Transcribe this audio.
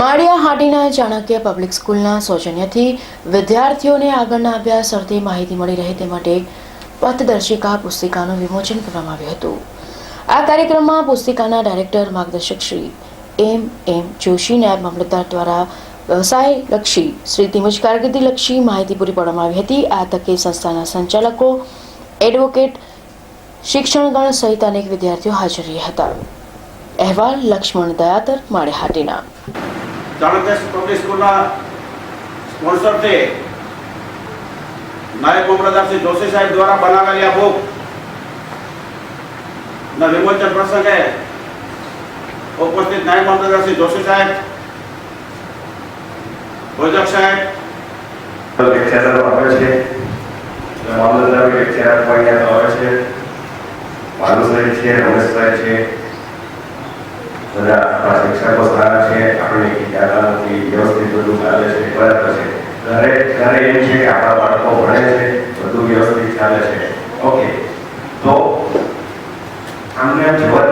Maliya Hatina Chanakya public સ્કૂલના સૌજન્યથી વિદ્યાર્થીઓને આગળના અભ્યાસ અર્થે માહિતી મળી રહે તે માટે પથદર્શિકા પુસ્તિકાનું વિમોચન કરવામાં આવ્યું હતું. આ કાર્યક્રમમાં પુસ્તિકાના ડાયરેક્ટર માર્ગદર્શક શ્રી એમ એમ જોશી નાયબ મામલતદાર દ્વારા વ્યવસાયલક્ષી શ્રી તેમજ કારકિર્દીલક્ષી માહિતી પૂરી પાડવામાં આવી હતી. આ તકે સંસ્થાના સંચાલકો એડવોકેટ શિક્ષણગણ સહિત અનેક વિદ્યાર્થીઓ હાજર રહ્યા હતા. અહેવાલ લક્ષ્મણ દયાતર માળે હાટીના. ચાણક્ય પબ્લિક સ્કૂલના સ્પોન્સરથી નાયબ મામલતદાર શ્રી જોશી સાહેબ દ્વારા બનાવેલી આ બુક ના વિમોચન પ્રસંગે ઉપસ્થિત નાયબ મામલતદાર શ્રી જોશી સાહેબ ભોજક સાહેબ લેક્ચરરો આવે છે મામલતદાર લેક્ચરર પણ અહીંયા આવે છે માનુસાઈ છે રમેશભાઈ છે બધા આપણા શિક્ષકો સારા છે આપણે નથી વ્યવસ્થિત બધું ચાલે છે, બરાબર છે. ઘરે ઘરે એમ છે કે આપણા બાળકો ભણે છે, બધું વ્યવસ્થિત ચાલે છે. ઓકે. તો, આમને આમ જોવા